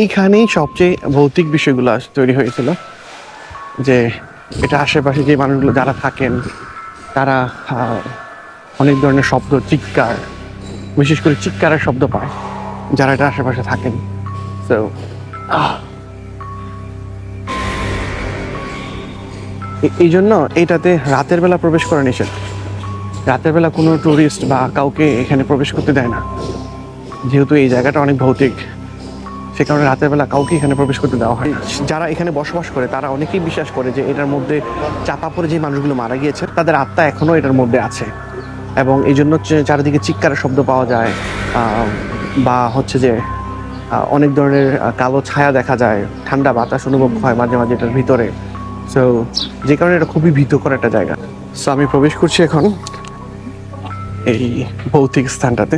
এইখানেই সবচেয়ে ভৌতিক বিষয়গুলো তৈরি হয়েছিল, যে এটা আশেপাশে যে মানুষগুলো যারা থাকেন, তারা অনেক ধরনের শব্দ, চিৎকার, বিশেষ করে চিৎকারের শব্দ পায়, যারা এটা আশেপাশে থাকেন। তো এই জন্য এইটাতে রাতের বেলা প্রবেশ করা নিষেধ। রাতের বেলা কোনো টুরিস্ট বা কাউকে এখানে প্রবেশ করতে দেয় না। যেহেতু এই জায়গাটা অনেক ভৌতিক। সে কারণে রাতের বেলা কাউকে এখানে প্রবেশ করতে দেওয়া হয় যারা এখানে বসবাস করে, তারা অনেকেই বিশ্বাস করে যে এটার মধ্যে চাপা পড়ে যে মানুষগুলো মারা গিয়েছে, তাদের আত্মা এখনও এটার মধ্যে আছে। এবং এই জন্য চারিদিকে চিৎকারের শব্দ পাওয়া যায় বা হচ্ছে যে অনেক ধরনের কালো ছায়া দেখা যায়, ঠান্ডা বাতাস অনুভব হয় মাঝে মাঝে এটার ভিতরে। সো যে কারণে এটা খুবই ভীতকর একটা জায়গা। সো আমি প্রবেশ করছি এখন এই ভৌতিক স্থানটাতে।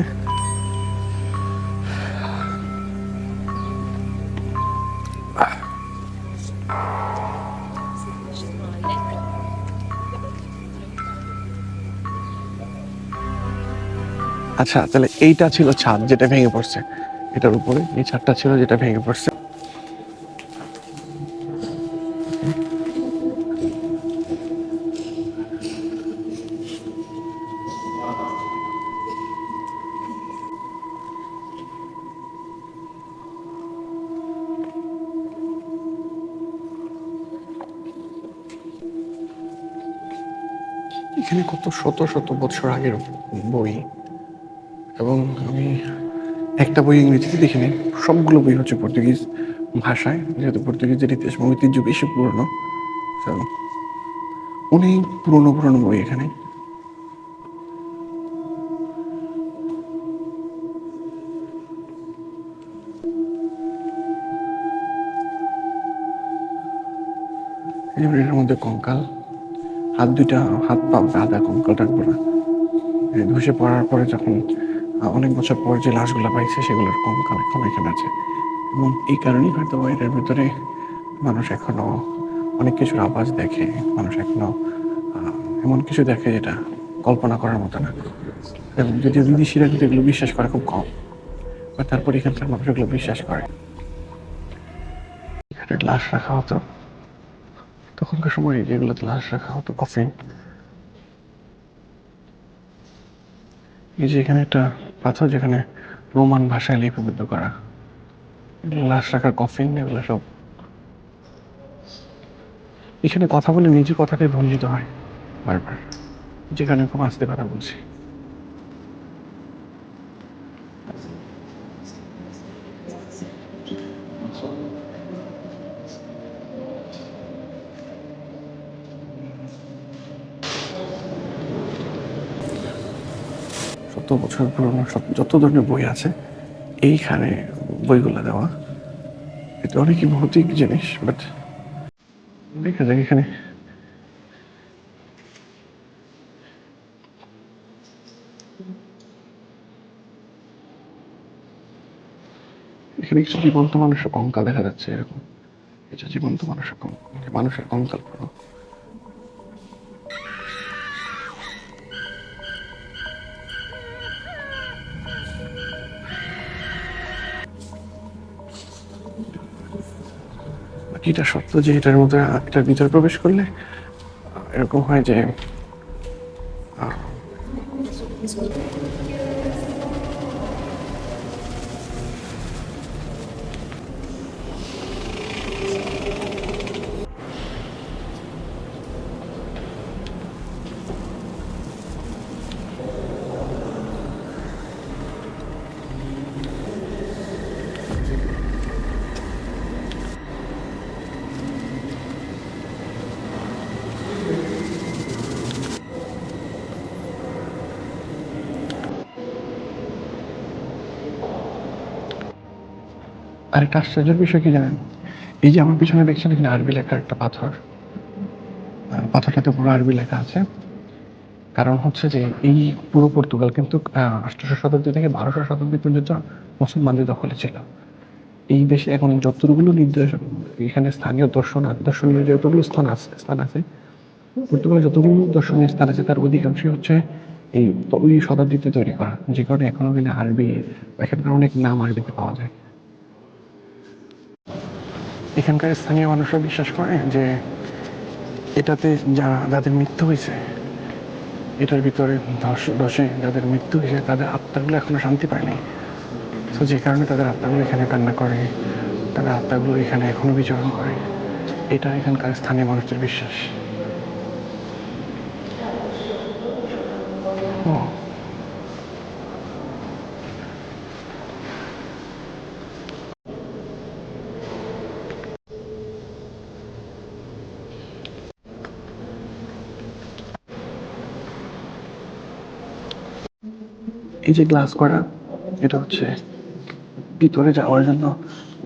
আচ্ছা তাহলে এইটা ছিল ছাদ যেটা ভেঙে পড়ছে। এটার উপরে এই ছাদটা ছিল যেটা ভেঙে পড়ছে। এখানে কত শত শত বছর আগের বই। এবং আমি একটা বই ইংরেজিতে দেখিনি, সবগুলো বই হচ্ছে পর্তুগিজ ভাষায়, যেহেতু পর্তুগিজের ইতিহাস এবং ঐতিহ্য বেশি পুরনো। অনেক পুরনো পুরনো বই এখানে। মধ্যে কঙ্কাল, হাত দুইটা, হাত পা আধা কঙ্কালটার এই ধসে পড়ার পরে যখন অনেক বছর পর যে লাশগুলো পাইছে সেগুলোর কঙ্কাল এখন এখানে আছে। এবং এই কারণেই হয়তো এটার ভিতরে মানুষ এখনও অনেক কিছুর আওয়াজ দেখে মানুষ এখনও আহ, এমন কিছু দেখে যেটা কল্পনা করার মতো না। এবং যদিও বিদেশিরা কিন্তু এগুলো বিশ্বাস করে খুব কম বা তারপর এখানকার মানুষ এগুলো বিশ্বাস করে। এখানে লাশ রাখা হতো। তখনকার সময় যেগুলোতে লাশ রাখা হতো কফিন এই যে এখানে একটা পাথর যেখানে রোমান ভাষায় লিপিবদ্ধ করা। লাশ রাখার কফিন, এগুলো সব। এখানে কথা বলে নিজের কথাটাই ভঞ্জিত হয়, বারবার। যেখানে খুব আস্তে কথা বলছি শত বছর পুরনো সব, যত ধরনের বই আছে, এইখানে বইগুলো দেওয়া। এটা অনেকই ভৌতিক জিনিস বাট দেখা যাক এখানে। এখানে কিছু জীবন্ত মানুষের কঙ্কাল দেখা যাচ্ছে এরকম। এটা জীবন্ত মানুষের কঙ্কাল মানুষের কঙ্কাল পুরো। এটা সত্য যে এটার মতো এটার ভিতরে প্রবেশ করলে এরকম হয় যে আরেকটা আশ্চর্যের বিষয় কি জানেন? এই যে আমার পিছনে দেখছেন এখানে আরবি লেখার একটা পাথর। পাথরটাতে পুরো আরবি লেখা আছে। কারণ হচ্ছে যে এই পুরো পর্তুগাল কিন্তু আঠারোশো শতাব্দী থেকে বারোশো শতাব্দী পর্যন্ত মুসলমানদের দখলে ছিল। এই দেশে এখন যতগুলো নির্দেশ, এখানে স্থানীয় দর্শন দর্শনীয় যতগুলো স্থান আছে স্থান আছে, পর্তুগালে যতগুলো দর্শনীয় স্থান আছে, তার অধিকাংশই হচ্ছে এই ওই শতাব্দীতে তৈরি করা। যে কারণে এখনও কিন্তু আরবি, এখানকার অনেক নাম আরবিতে পাওয়া যায়। এখানকার স্থানীয় মানুষরা বিশ্বাস করে যে এটাতে যারা যাদের মৃত্যু হয়েছে, এটার ভিতরে ধস ধসে যাদের মৃত্যু হয়েছে, তাদের আত্মাগুলো এখনও শান্তি পায়নি তো যে কারণে তাদের আত্মাগুলো এখানে কান্না করে, তাদের আত্মাগুলো এখানে এখনও বিচরণ করে। এটা এখানকার স্থানীয় মানুষদের বিশ্বাস। ও। এই যে গ্লাস করা, এটা হচ্ছে ভিতরে যাওয়ার জন্য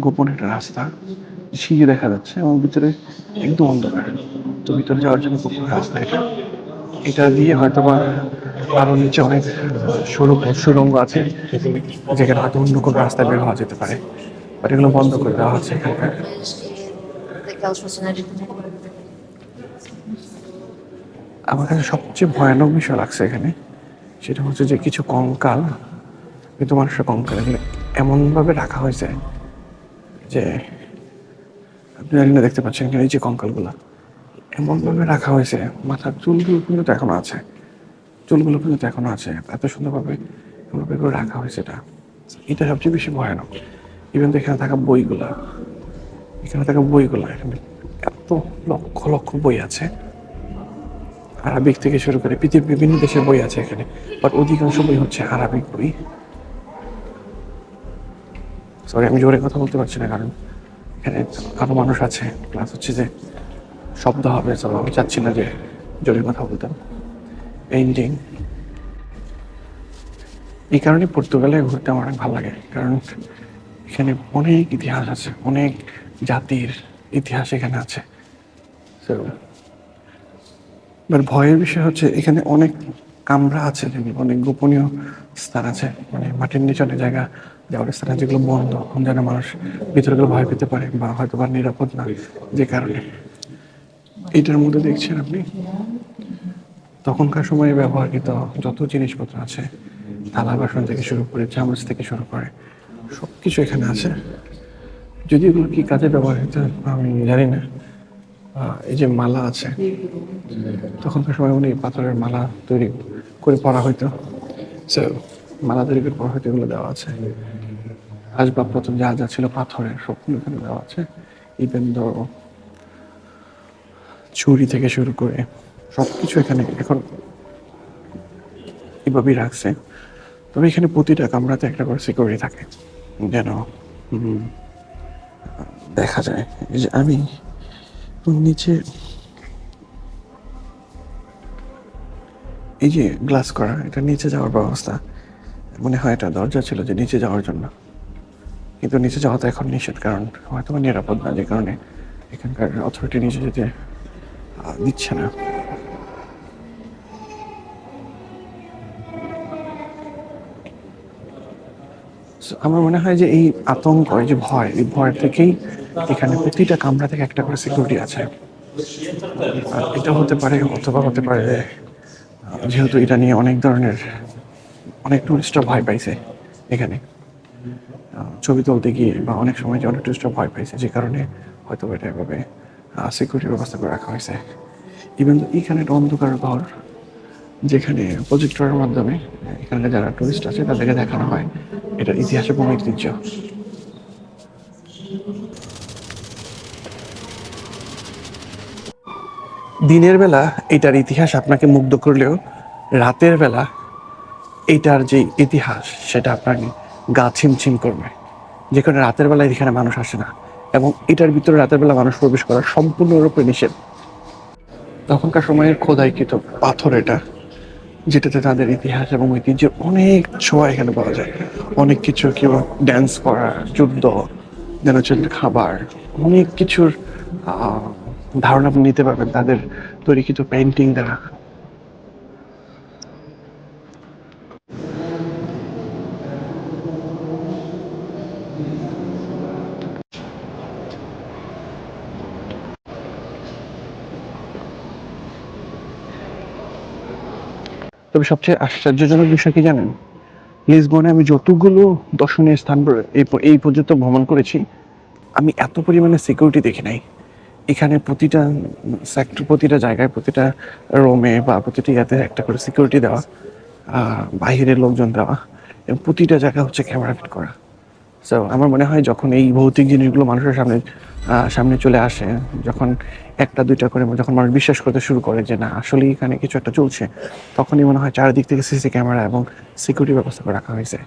গোপন একটা রাস্তা। সিঁড়ি দেখা যাচ্ছে এবং ভিতরে একদম অন্ধকার। তো ভিতরে যাওয়ার জন্য গোপন রাস্তা এটা। এটা দিয়ে হয়তো বা আরও নিচে অনেক সরু সুরঙ্গ আছে, যেখানে হয়তো অন্য কোনো রাস্তায় বের হওয়া যেতে পারে। বাট এগুলো বন্ধ করে দেওয়া হচ্ছে আমার কাছে সবচেয়ে ভয়ানক বিষয় লাগছে এখানে। সেটা হচ্ছে যে কিছু কঙ্কাল কিন্তু মানুষের কঙ্কাল এগুলো এমনভাবে রাখা হয়েছে যে আপনি জানি না, দেখতে পাচ্ছেন এখানে এই যে কঙ্কালগুলো এমনভাবে রাখা হয়েছে, মাথার চুলগুলো পর্যন্ত এখনও আছে। চুলগুলো পর্যন্ত এখনও আছে, এত সুন্দরভাবে এমনভাবে করে রাখা হয়েছে এটা। এটা সবচেয়ে বেশি ভয়ানক। ইভেন তো এখানে থাকা বইগুলা, এখানে থাকা বইগুলা, এখানে এত লক্ষ লক্ষ বই আছে। আরবিক থেকে শুরু করে পৃথিবীর বিভিন্ন দেশের বই আছে এখানে বাট অধিকাংশ বই হচ্ছে আরবিক বই। সরি আমি জোরে কথা বলতে পারছি না, কারণ এখানে আরও মানুষ আছে। প্লাস হচ্ছে যে শব্দ হবে তো আমি চাচ্ছি না যে জোরে কথা বলতাম। পেইন্টিং এই কারণে পর্তুগালে ঘুরতে আমার অনেক ভালো লাগে, কারণ এখানে অনেক ইতিহাস আছে, অনেক জাতির ইতিহাস এখানে আছে। তো এবার ভয়ের বিষয় হচ্ছে, এখানে অনেক কামরা আছে, যেগুলো অনেক গোপনীয় স্থান আছে। মানে মাটির নিচে অনেক জায়গা যাওয়ার স্থান আছে, যেগুলো বন্ধ, যেন মানুষ ভিতরে গেলে ভয় পেতে পারে বা হয়তো বা নিরাপদ না যে কারণে। এটার মধ্যে দেখছেন আপনি? তখনকার সময়ে ব্যবহৃত যত জিনিসপত্র আছে, থালা বাসন থেকে শুরু করে চামচ থেকে শুরু করে সব কিছু এখানে আছে। যদি এগুলো কি কাজে ব্যবহার ব্যবহৃত আমি জানি না। এই যে মালা আছে, তখনকার সময় উনি পাথরের মালা তৈরি করে পরা হইতো। মালা তৈরি করে পরা হইতো, এগুলো দেওয়া আছে। আসবাবপত্র যা যা ছিল পাথরের, সবগুলো এখানে দেওয়া আছে। ইভেন ধরো ছুরি থেকে শুরু করে সব কিছু এখানে এখন এভাবেই রাখছে। তবে এখানে প্রতিটা কামরাতে একটা করে সিকিউরিটি থাকে, যেন দেখা যায়। এই যে আমি নিচে এই যে গ্লাস করা, এটা নিচে যাওয়ার ব্যবস্থা। মনে হয় এটা দরজা ছিল যে নিচে যাওয়ার জন্য। কিন্তু নিচে যাওয়া তো এখন নিষেধ, কারণ হয়তো নিরাপদ না, যে কারণে এখানকার অথরিটি নিচে যেতে দিচ্ছে না। আমার মনে হয় যে এই আতঙ্ক, এই যে ভয়, এই ভয় থেকেই এখানে প্রতিটা কামরা থেকে একটা করে সিকিউরিটি আছে। এটা হতে পারে অথবা হতে পারে যেহেতু এটা নিয়ে অনেক ধরনের, অনেক টুরিস্টরা ভয় পাইছে এখানে। ছবি তুলতে গিয়ে বা অনেক সময় যে অনেক টুরিস্টরা ভয় পাইছে, যে কারণে হয়তো এটা এভাবে সিকিউরিটি ব্যবস্থা করে রাখা হয়েছে। ইভেন এখানে একটা অন্ধকার ঘর যেখানে প্রজেক্টরের মাধ্যমে, এখানে যারা টুরিস্ট আছে, তাদেরকে দেখানো হয়। এটার ইতিহাস এবং ঐতিহ্য। দিনের বেলা এটার ইতিহাস আপনাকে মুগ্ধ করলেও, রাতের বেলা এটার যে ইতিহাস, সেটা আপনাকে গা ছিমছিম করবে। যেখানে রাতের বেলা এখানে মানুষ আসে না। এবং এটার ভিতরে রাতের বেলা মানুষ প্রবেশ করা সম্পূর্ণরূপে নিষেধ। তখনকার সময়ের খোদাইকৃত পাথর এটা। যেটাতে তাদের ইতিহাস এবং ঐতিহ্যের অনেক ছোঁয়া এখানে পাওয়া যায়। অনেক কিছু কেউ ড্যান্স করা, যুদ্ধ, যেন খাবার, অনেক কিছুর ধারণা নিতে পারবেন তাদের তৈরিকৃত পেন্টিং দ্বারা। তবে সবচেয়ে আশ্চর্যজনক বিষয় কি জানেন? লিসবনে আমি যতগুলো দর্শনীয় স্থান এই পর্যন্ত ভ্রমণ করেছি, আমি এত পরিমাণে সিকিউরিটি দেখি নাই। এখানে প্রতিটা সেক্টর প্রতিটা জায়গায় প্রতিটা রোমে বা প্রতিটি ইয়াতে একটা করে সিকিউরিটি দেওয়া বাইরের বাহিরের লোকজন দেওয়া এবং প্রতিটা জায়গা হচ্ছে ক্যামেরা ফিট করা। সো আমার মনে হয় যখন এই ভৌতিক জিনিসগুলো মানুষের সামনে সামনে চলে আসে, যখন একটা, দুইটা করে যখন মানুষ বিশ্বাস করতে শুরু করে যে না আসলে এখানে কিছু একটা চলছে, তখনই মনে হয় চারিদিক থেকে সিসি ক্যামেরা এবং সিকিউরিটি ব্যবস্থা করে রাখা হয়েছে।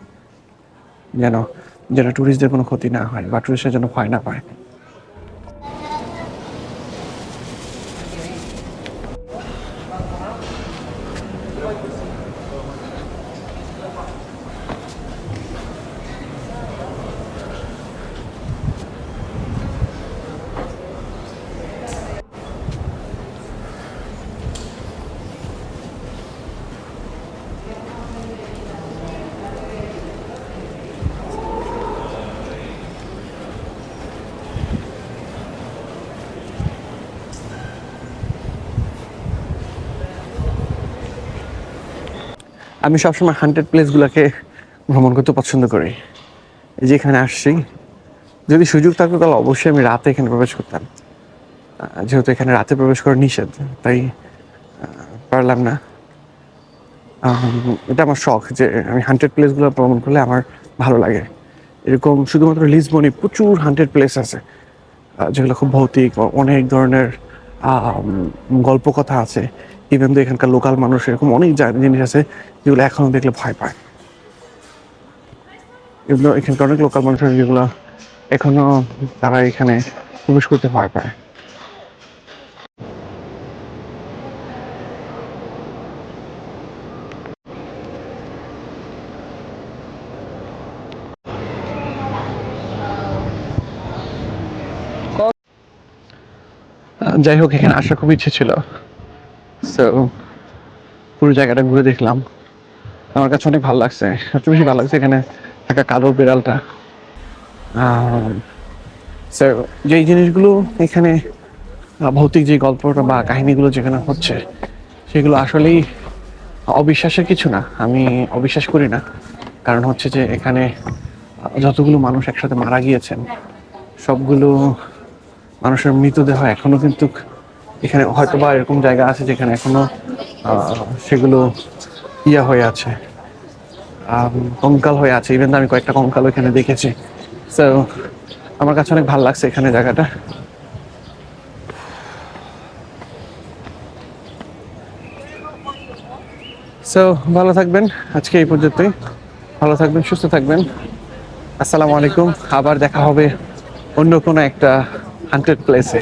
যেন যেন টুরিস্টদের কোনো ক্ষতি না হয় বা ট্যুরিস্টরা যেন ভয় না পায়। আমি সবসময় হান্ড্রেড প্লেসগুলোকে ভ্রমণ করতে পছন্দ করি। এই যে এখানে আসছি, যদি সুযোগ থাকতো তাহলে অবশ্যই আমি রাতে এখানে প্রবেশ করতাম। যেহেতু এখানে রাতে প্রবেশ করা নিষেধ, তাই পারলাম না। এটা আমার শখ যে আমি হান্ড্রেড প্লেসগুলো ভ্রমণ করলে আমার ভালো লাগে। এরকম শুধুমাত্র লিসবনে প্রচুর হান্ড্রেড প্লেস আছে যেগুলো খুব ভৌতিক অনেক ধরনের গল্প কথা আছে। ইভেন তো এখানকার লোকাল মানুষ এরকম অনেক জিনিস আছে, যেগুলো এখনও দেখলে ভয় পায়। এগুলো এখানকার অনেক লোকাল মানুষ আছে যেগুলো এখনও তারা এখানে প্রবেশ করতে ভয় পায়। যাই হোক, এখানে আসার খুব ইচ্ছে ছিল। সো পুরো জায়গাটা ঘুরে দেখলাম। আমার কাছে অনেক ভালো লাগছে। সবচেয়ে বেশি ভালো লাগছে এখানে থাকা কালো বিড়ালটা। সো যেই জিনিসগুলো এখানে ভৌতিক যে গল্পটা বা কাহিনীগুলো যেখানে হচ্ছে, সেগুলো আসলেই অবিশ্বাসের কিছু না। আমি অবিশ্বাস করি না। কারণ হচ্ছে যে এখানে যতগুলো মানুষ একসাথে মারা গিয়েছেন, সবগুলো মানুষের মৃতদেহ এখনও কিন্তু এখানে হয়তো বা এরকম জায়গা আছে যেখানে এখনও সেগুলো ইয়া হয়ে আছে কঙ্কাল হয়ে আছে। ইভেন আমি কয়েকটা কঙ্কাল এখানে দেখেছি। সো আমার কাছে অনেক ভালো লাগছে এখানে জায়গাটা। সো ভালো থাকবেন আজকে এই পর্যন্তই। ভালো থাকবেন, সুস্থ থাকবেন। আসসালামু আলাইকুম। আবার দেখা হবে অন্য কোনো একটা হান্টেড প্লেসে